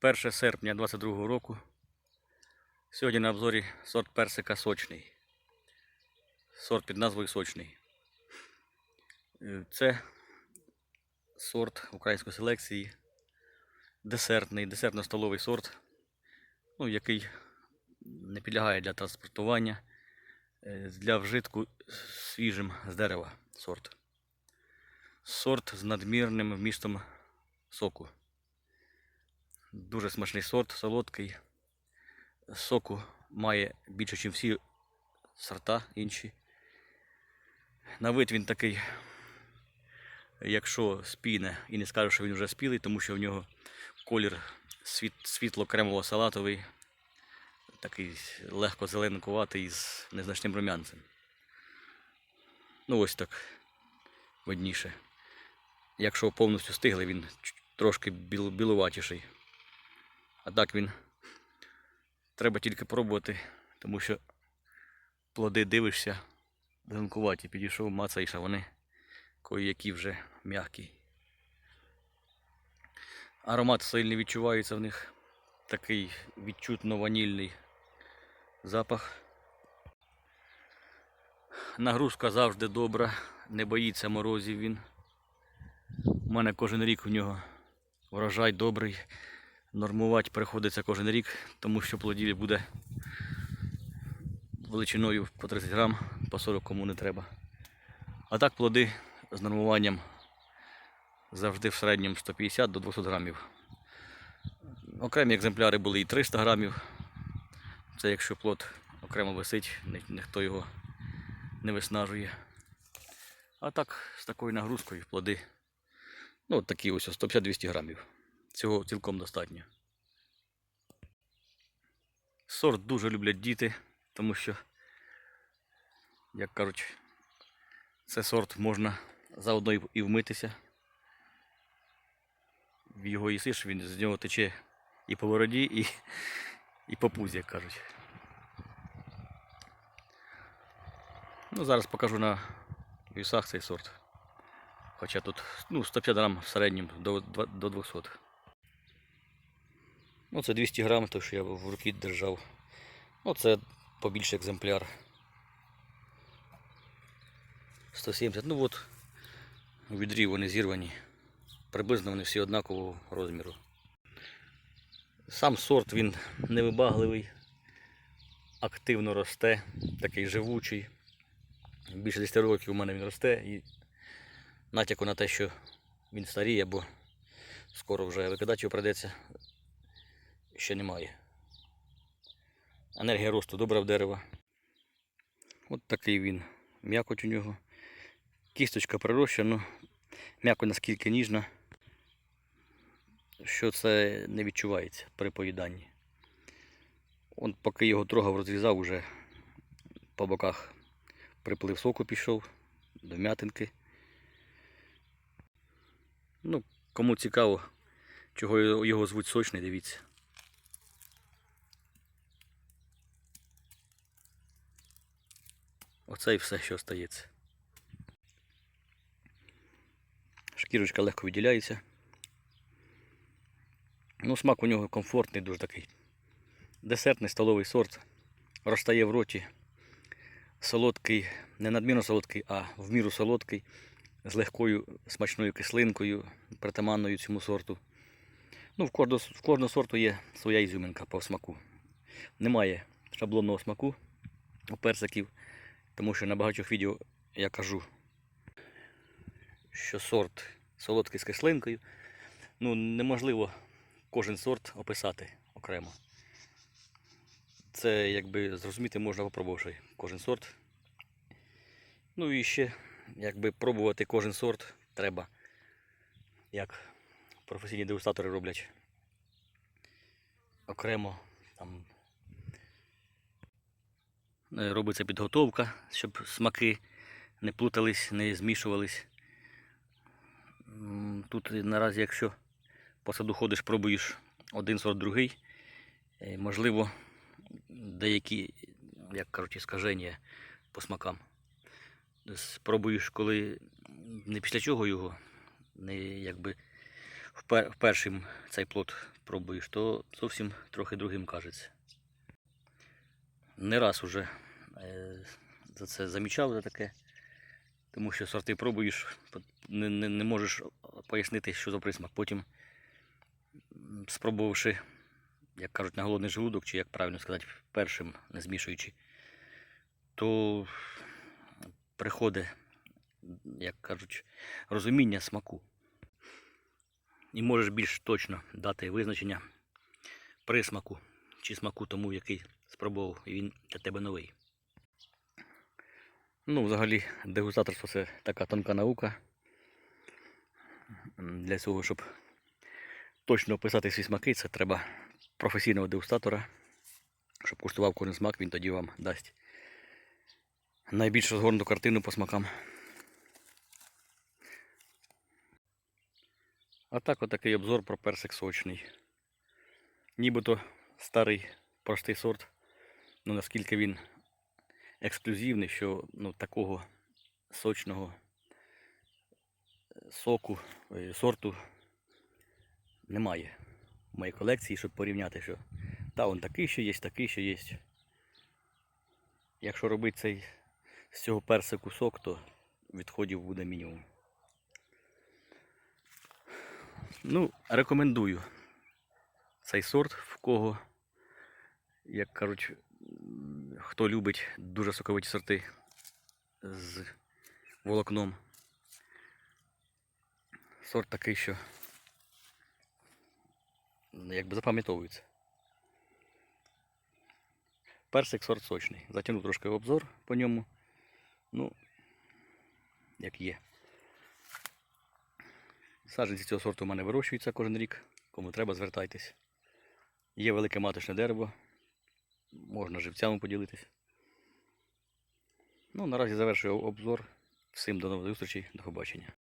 1 серпня 22 року. Сьогодні на обзорі сорт персика сочний. Сорт під назвою сочний. Е, Це сорт української селекції. Десертний, десертно-столовий сорт, ну, який не підлягає для транспортування, е, для вжитку свіжим з дерева сорт. Сорт з надмірним вмістом соку. Дуже смачний сорт, солодкий. Соку має більше, ніж всі сорта інші. На вид він такий, якщо спіне, і не скажу, що він вже спілий, тому що в нього колір світ, світло-кремово-салатовий, такий легко зеленкуватий з незначним рум'янцем. Ну ось так видніше. Якщо повністю стиглий, він трошки біл, білуватіший. А так він треба тільки пробувати, тому що плоди дивишся, зеленкуваті, підійшов, мацаєш, а вони кої-які вже м'які. Аромат сильний відчувається в них. Такий відчутно ванільний запах. Нагрузка завжди добра, не боїться морозів він. У мене кожен рік у нього врожай добрий. Нормувати приходиться кожен рік, тому що плодів буде величиною по 30 грам, по 40 кому не треба. А так плоди з нормуванням завжди в середньому 150 до 200 грамів. Окремі екземпляри були і 300 грамів. Це якщо плод окремо висить, ні- ніхто його не виснажує. А так, з такою нагрузкою плоди. Ну, от такі ось 150-200 грамів. Цього цілком достатньо. Сорт дуже люблять діти, тому що, як кажуть, це сорт можна заодно і- вмитися. В його їсиш, він з нього тече і по бороді, і, і по пузі, як кажуть. Ну, зараз покажу на вісах цей сорт. Хоча тут ну, 150 грам в середньому до 200. Ну, це 200 грам, то що я в руки держав. Ну, це побільший екземпляр. 170. Ну от, у відрі вони зірвані. Приблизно вони всі однакового розміру. Сам сорт він невибагливий, активно росте, такий живучий. Більше 10 років у мене він росте і натяку на те, що він старіє, бо скоро вже викидати його прийдеться, ще немає. Енергія росту добра в дерева. От такий він. М'якоть у нього. Кісточка прирощена, м'яко наскільки ніжна, що це не відчувається при поїданні. Он поки його трогав, розрізав, уже по боках приплив соку пішов, до м'ятинки. Ну, кому цікаво, чого його звуть сочний, дивіться. Оце і все, що остається. Шкірочка легко виділяється. Ну, смак у нього комфортний, дуже такий. Десертний столовий сорт. Розтає в роті. Солодкий, не надмірно солодкий, а в міру солодкий, з легкою смачною кислинкою, притаманною цьому сорту. Ну, в кожного, в кожного сорту є своя ізюминка по смаку. Немає шаблонного смаку у персиків, тому що на багатьох відео я кажу, що сорт солодкий з кислинкою. Ну, неможливо кожен сорт описати окремо. Це якби зрозуміти можна попробувавши кожен сорт. Ну і ще, якби пробувати кожен сорт треба, як професійні дегустатори роблять. Окремо там робиться підготовка, щоб смаки не плутались, не змішувались. Тут наразі, якщо по саду ходиш, пробуєш один сорт, другий, е, можливо, деякі, як кажуть, іскаження по смакам. Спробуєш, коли не після чого його, не якби впер, впершим цей плод пробуєш, то зовсім трохи другим кажеться. Не раз уже е, за це замічав за таке, тому що сорти пробуєш, не, не, не можеш пояснити, що за присмак. Потім, спробувавши, як кажуть, на голодний желудок, чи як правильно сказати, першим, не змішуючи, то приходить, як кажуть, розуміння смаку. І можеш більш точно дати визначення присмаку чи смаку тому, який спробував, і він для тебе новий. Ну, взагалі, дегустаторство це така тонка наука. Для цього, щоб точно описати свої смаки, це треба професійного дегустатора, щоб куштував кожен смак, він тоді вам дасть найбільш розгорнуту картину по смакам. А так отакий обзор про персик сочний. Нібито старий простий сорт, ну наскільки він ексклюзивний, що ну, такого сочного е, соку, е, сорту немає в моїй колекції, щоб порівняти, що та он такий, що є, такий, що є. Якщо робити цей з цього персику сок, то відходів буде мінімум. Ну, рекомендую цей сорт, в кого, як кажуть, хто любить дуже соковиті сорти з волокном. Сорт такий, що якби запам'ятовується. Персик сорт сочний. Затягнув трошки обзор по ньому. Ну, як є. Саджанці цього сорту у мене вирощуються кожен рік. Кому треба, звертайтесь. Є велике маточне дерево. Можна живцями поділитись. Ну, наразі завершую обзор. Всім до нових зустрічей, до побачення.